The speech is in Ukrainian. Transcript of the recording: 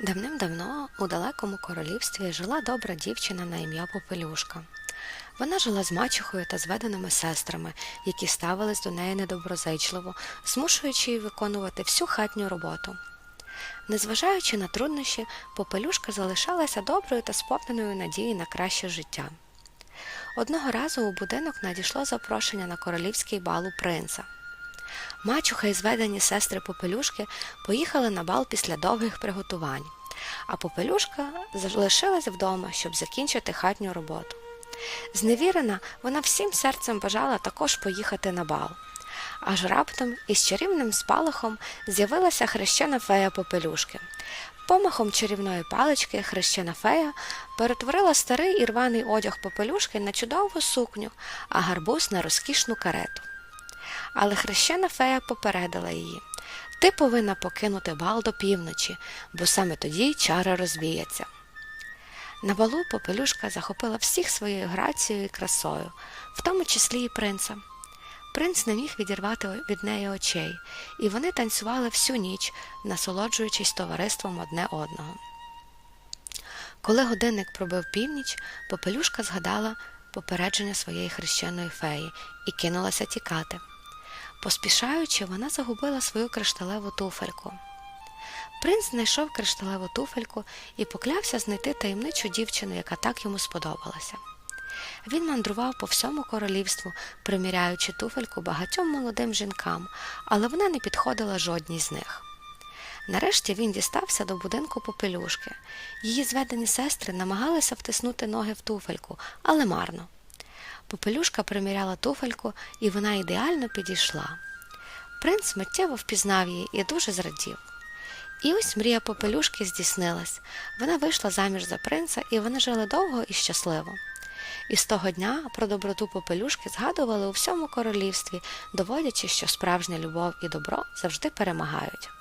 Давним-давно у далекому королівстві жила добра дівчина на ім'я Попелюшка. Вона жила з мачехою та зведеними сестрами, які ставились до неї недоброзичливо, змушуючи її виконувати всю хатню роботу. Незважаючи на труднощі, Попелюшка залишалася доброю та сповненою надії на краще життя. Одного разу у будинок надійшло запрошення на королівський бал у принца. Мачуха і зведені сестри Попелюшки поїхали на бал після довгих приготувань, а Попелюшка залишилась вдома, щоб закінчити хатню роботу. Зневірена, вона всім серцем бажала також поїхати на бал. Аж раптом із чарівним спалахом з'явилася хрещена фея Попелюшки. Помахом чарівної палички хрещена фея перетворила старий і рваний одяг Попелюшки на чудову сукню, а гарбуз на розкішну карету. Але хрещена фея попередила її ти повинна покинути бал до півночі, бо саме тоді чара розвіяться. На балу попелюшка захопила всіх своєю грацією і красою, в тому числі і принца. Принц не міг відірвати від неї очей, і вони танцювали всю ніч, насолоджуючись товариством одне одного. Коли годинник пробив північ, попелюшка згадала попередження своєї хрещеної феї і кинулася тікати. Поспішаючи, вона загубила свою кришталеву туфельку. Принц знайшов кришталеву туфельку і поклявся знайти таємничу дівчину, яка так йому сподобалася. Він мандрував по всьому королівству, приміряючи туфельку багатьом молодим жінкам, але вона не підходила жодній з них. Нарешті він дістався до будинку попелюшки. Її зведені сестри намагалися втиснути ноги в туфельку, але марно. Попелюшка приміряла туфельку, і вона ідеально підійшла. Принц миттєво впізнав її і дуже зрадів. І ось мрія попелюшки здійснилась. Вона вийшла заміж за принца, і вони жили довго і щасливо. І з того дня про доброту попелюшки згадували у всьому королівстві, доводячи, що справжня любов і добро завжди перемагають.